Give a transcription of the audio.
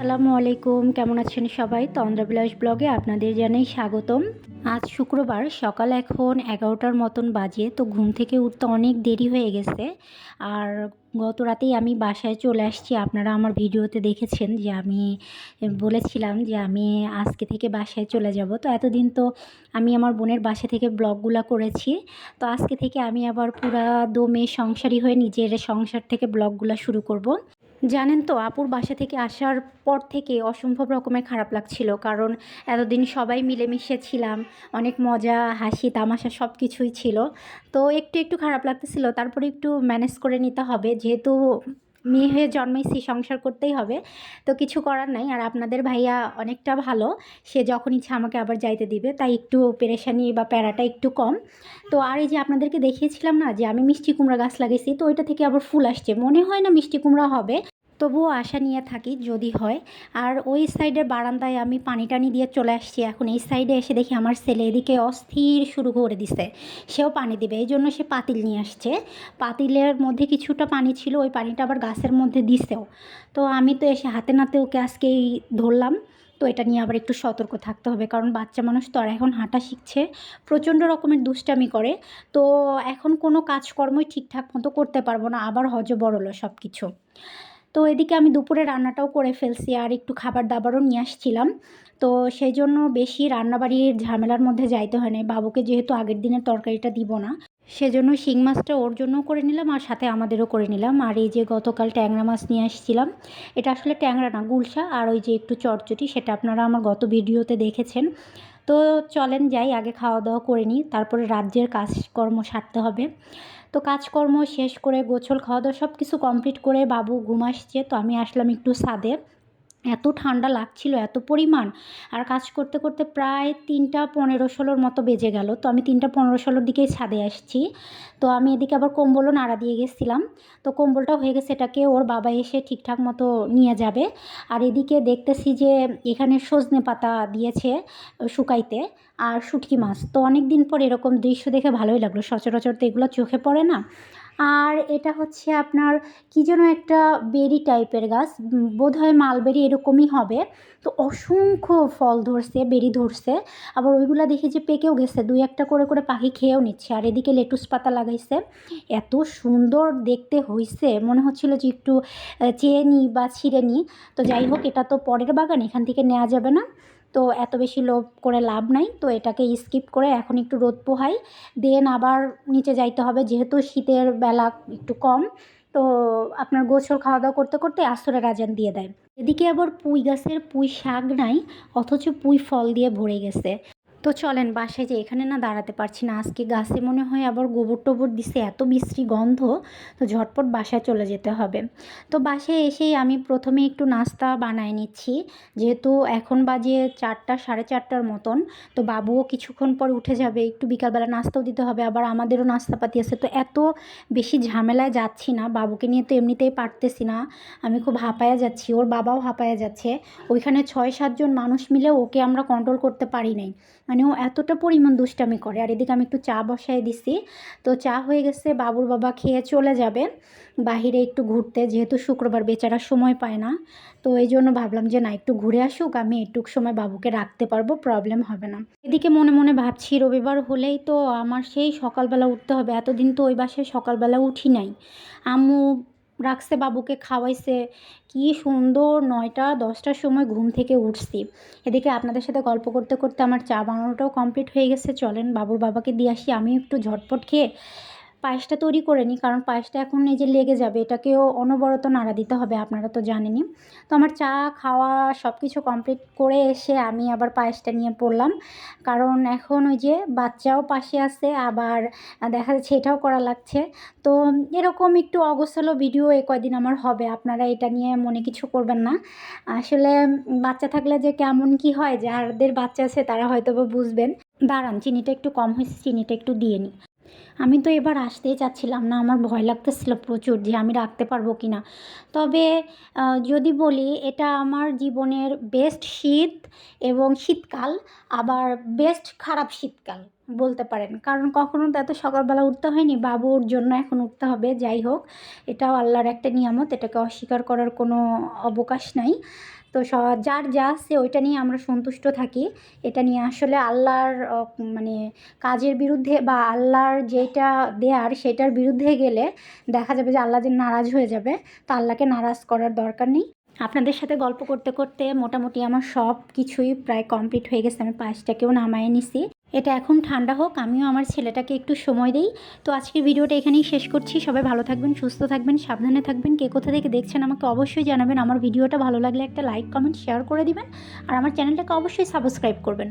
আসসালামু আলাইকুম, কেমন আছেন সবাই? তন্দ্রাবিলাস ব্লগে আপনাদের জানাই স্বাগতম। আজ শুক্রবার, সকাল এখন এগারোটার মতন বাজে, তো ঘুম থেকে উঠতে অনেক দেরি হয়ে গেছে। আর গত রাতেই আমি বাসায় চলে আসছি, আপনারা আমার ভিডিওতে দেখেছেন যে আমি বলেছিলাম যে আমি আজকে থেকে বাসায় চলে যাব। তো এতদিন তো আমি আমার বোনের বাসা থেকে ব্লগগুলো করেছি, তো আজকে থেকে আমি আবার পুরা দমে সংসারী হয়ে নিজের সংসার থেকে ব্লগগুলো শুরু করব। জানেন তো, আপুর বাসা থেকে আসার পর থেকে অসম্ভব রকমের খারাপ লাগছিল। কারণ এতদিন সবাই মিলেমিশে ছিলাম, অনেক মজা, হাসি, তামাশা সব কিছুই ছিল। তো একটু একটু খারাপ লাগতেছিল, তারপরে একটু ম্যানেজ করে নিতে হবে। যেহেতু মেয়ে হয়ে জন্মেছি সংসার করতেই হবে। তো কিছু করার নাই আর আপনাদের ভাইয়া অনেকটা ভালো। সে যখন ইচ্ছা আমাকে আবার যাইতে দিবে। তাই একটু পেরেশানি বা প্যারাটা একটু কম। তো আর এই যে আপনাদেরকে দেখিয়েছিলাম না যে আমি মিষ্টি কুমড়া গাছ লাগিয়েছি তো ওইটা থেকে আবার ফুল আসছে। মনে হয় না মিষ্টি কুমড়া হবে। তবুও আশা নিয়ে থাকি যদি হয়। আর ওই সাইডের বারান্দায় আমি পানি টানি দিয়ে চলে আসছি। এখন এই সাইডে এসে দেখি আমার ছেলে এদিকে অস্থির শুরু করে দিছে। সেও পানি দিবে। এই জন্য সে পাতিল নিয়ে আসছে। পাতিলের মধ্যে কিছুটা পানি ছিল, ওই পানিটা আবার গাছের মধ্যে দিছেও। তো আমি তো এসে হাতে নাতে ওকে আজকেই ধরলাম। তো এটা নিয়ে আবার একটু সতর্ক থাকতে হবে। কারণ বাচ্চা মানুষ তো আর এখন হাঁটা শিখছে। প্রচণ্ড রকমের দুষ্টামি করে। তো এখন কোনো কাজকর্মই ঠিকঠাক মতো করতে পারব না। আবার হজ বড়লো সব কিছু তো এদিকে আমি দুপুরে রান্নাটাও করে ফেলছি আর একটু খাবার দাবারও নিয়ে আসছিলাম। তো সেই জন্য বেশি রান্নাবাড়ির ঝামেলার মধ্যে যাইতে হয় না বাবুকে যেহেতু আগের দিনের তরকারিটা দিব না। সেজন্য শিং মাছটা ওর জন্যও করে নিলাম আর সাথে আমাদেরও করে নিলাম। আর এই যে গতকাল ট্যাংরা মাছ নিয়ে আসছিলাম, এটা আসলে ট্যাংরা না, গুলশা। আর ওই যে একটু চটচটি, সেটা আপনারা আমার গত ভিডিওতে দেখেছেন। তো চলেন যাই, আগে খাওয়া দাওয়া করে নিই, তারপরে রাজ্যের কাজকর্ম সারতে হবে। তো কাজকর্ম শেষ করে গোছল খাওয়া দাওয়া সব কিছু কমপ্লিট করে বাবু ঘুম আসছে, তো আমি আসলাম একটু ছাদে। এত ঠান্ডা লাগছিল, এত পরিমাণ। আর কাজ করতে করতে প্রায় তিনটা পনেরো ষোলোর মতো বেজে গেল। তো আমি তিনটা পনেরো ষোলোর দিকেই ছাদে আসছি। তো আমি এদিকে আবার কম্বলও নাড়া দিয়ে গেছিলাম। তো কম্বলটা হয়ে গেছে এটাকে ওর বাবা এসে ঠিকঠাক মতো নিয়ে যাবে। আর এদিকে দেখতেছি যে এখানে সজনে পাতা দিয়েছে শুকাইতে আর শুটকি মাছ। তো অনেক দিন পর এরকম দৃশ্য দেখে ভালোই লাগল। সচরাচর তো এগুলো চোখে পড়ে না। আর এটা হচ্ছে আপনার কী যেন একটা বেরি টাইপের গাছ বোধহয় মালবেরি এরকমই হবে। তো অসংখ্য ফল ধরছে, বেরি ধরছে। আবার ওইগুলো দেখি যে পেকেও গেছে, দুই একটা করে করে পাখি খেয়েও নিচ্ছে। আর এদিকে লেটুস পাতা লাগাইছে। এত সুন্দর দেখতে হইছে, মনে হচ্ছিল যে একটু চেয়ে নিই বা ছিঁড়ে নিই তো যাই হোক, এটা তো পরের বাগান, এখান থেকে নেওয়া যাবে না। তো এত বেশি লোভ করে লাভ নাই, তো এটাকে স্কিপ করে এখন একটু রোদ পোহাই। দেন আবার নিচে যাইতে হবে, যেহেতু শীতের বেলা একটু কম, তো আপনার গোছল খাওয়া দাওয়া করতে করতে আসরের আজান দিয়ে দেয়। এদিকে আবার পুঁই গাছের পুঁই শাক নাই, অথচ পুঁই ফল দিয়ে ভরে গেছে। তো চলেন বাসায় যে এখানে না দাঁড়াতে পারছি না। আজকে গাছে মনে হয় আবার গোবর টোবর দিছে, এত বিশ্রী গন্ধ, তো ঝটপট বাসায় চলে যেতে হবে। তো বাসায় এসেই আমি প্রথমে একটু নাস্তা বানায় নিচ্ছি। যেহেতু এখন বাজে চারটা, সাড়ে চারটার মতন, তো বাবুও কিছুক্ষণ পর উঠে যাবে, একটু বিকালবেলা নাস্তাও দিতে হবে, আবার আমাদেরও নাস্তাপাতি আছে। তো এত বেশি ঝামেলায় যাচ্ছি না, বাবুকে নিয়ে তো এমনিতেই পারতেছি না, আমি খুব হাঁপায়া যাচ্ছি, ওর বাবাও হাঁপায়া যাচ্ছে। ওইখানে ছয়, সাতজন মানুষ মিলে ওকে আমরা কন্ট্রোল করতে পারি নাই। মানে ও এতটা পরিমাণ দুষ্টামি করে। আর এদিকে আমি একটু চা বসাই দিছি। তো চা হয়ে গেছে, বাবুর বাবা খেয়ে চলে যাবে। বাহিরে একটু ঘুরতে, যেহেতু শুক্রবার বেচারা সময় পায় না। তো এই জন্য ভাবলাম যে, না, একটু ঘুরে আসুক, আমি একটুক সময় বাবুকে রাখতে পারব প্রবলেম হবে না। এদিকে মনে মনে ভাবছি, রবিবার হলেই তো আমার সেই সকালবেলা উঠতে হবে। এতদিন তো ওই বাসায় সকালবেলা উঠি নাই। আম্মু রাখছে বাবুকে খাওয়াইছে। কি সুন্দর নয়টা, দশটার সময় ঘুম থেকে উঠছি। এদিকে আপনাদের সাথে গল্প করতে করতে আমার চা বানানোটাও কমপ্লিট হয়ে গেছে। চলেন বাবুর বাবাকে দিয়ে আসি আমি একটু ঝটপট খেয়ে পায়েসটা তৈরি করে নিই, কারণ পায়েসটা এখন এই যে লেগে যাবে, এটাকেও অনবরত নাড়া দিতে হবে, আপনারা তো জানেনই। তো আমার চা, খাওয়া সব কিছু কমপ্লিট করে এসে আমি আবার পায়েসটা নিয়ে পড়লাম। কারণ এখন ওই যে বাচ্চাও পাশে আছে, আবার দেখা যাচ্ছে এটাও করা লাগছে। তো এরকম একটু অগোছালো ভিডিও এ কয়দিন আমার হবে, আপনারা এটা নিয়ে মনে কিছু করবেন না। আসলে বাচ্চা থাকলে যে কেমন কি হয়, যাদের বাচ্চা আছে তারা হয়তো বা বুঝবেন। দাঁড়ান, চিনিটা একটু কম হয়েছে, চিনিটা একটু দিয়ে নিই। আমি তো এবার আসতেই চাচ্ছিলাম না, আমার ভয় লাগতেছিল প্রচুর যে আমি রাখতে পারব কি না। তবে যদি বলি এটা আমার জীবনের বেস্ট শীত এবং শীতকাল, আবার বেস্ট খারাপ শীতকাল বলতে পারেন। কারণ কখনো তো এত সকালবেলা উঠতে হয়নি, বাবুর জন্য এখন উঠতে হবে, যাই হোক, এটাও আল্লাহর একটা নিয়ামত, এটাকে অস্বীকার করার কোনো অবকাশ নাই। তো যার যা আছে ওইটা নিয়ে আমরা সন্তুষ্ট থাকি। এটা নিয়ে আসলে আল্লাহর মানে কাজের বিরুদ্ধে বা আল্লাহর যেটা দেয়ার সেটার বিরুদ্ধে গেলে দেখা যাবে যে আল্লাহ যে নারাজ হয়ে যাবে, তা আল্লাহকে নারাজ করার দরকার নেই। আপনাদের সাথে গল্প করতে করতে মোটামুটি আমার সব কিছুই প্রায় কমপ্লিট হয়ে গেছে। আমি পাঁচটাকেও নামায় নিছি। এটা এখন ঠান্ডা হোক, আমিও আমার ছেলেটাকে একটু সময় দিই। তো আজকের ভিডিওটা এখানেই শেষ করছি। সবাই ভালো থাকবেন, সুস্থ থাকবেন, সাবধানে থাকবেন। কে কোথা থেকে দেখছেন আমাকে অবশ্যই জানাবেন। আমার ভিডিওটা ভালো লাগলে একটা লাইক, কমেন্ট, শেয়ার করে দিবেন। আর আমার চ্যানেলটাকে অবশ্যই সাবস্ক্রাইব করবেন।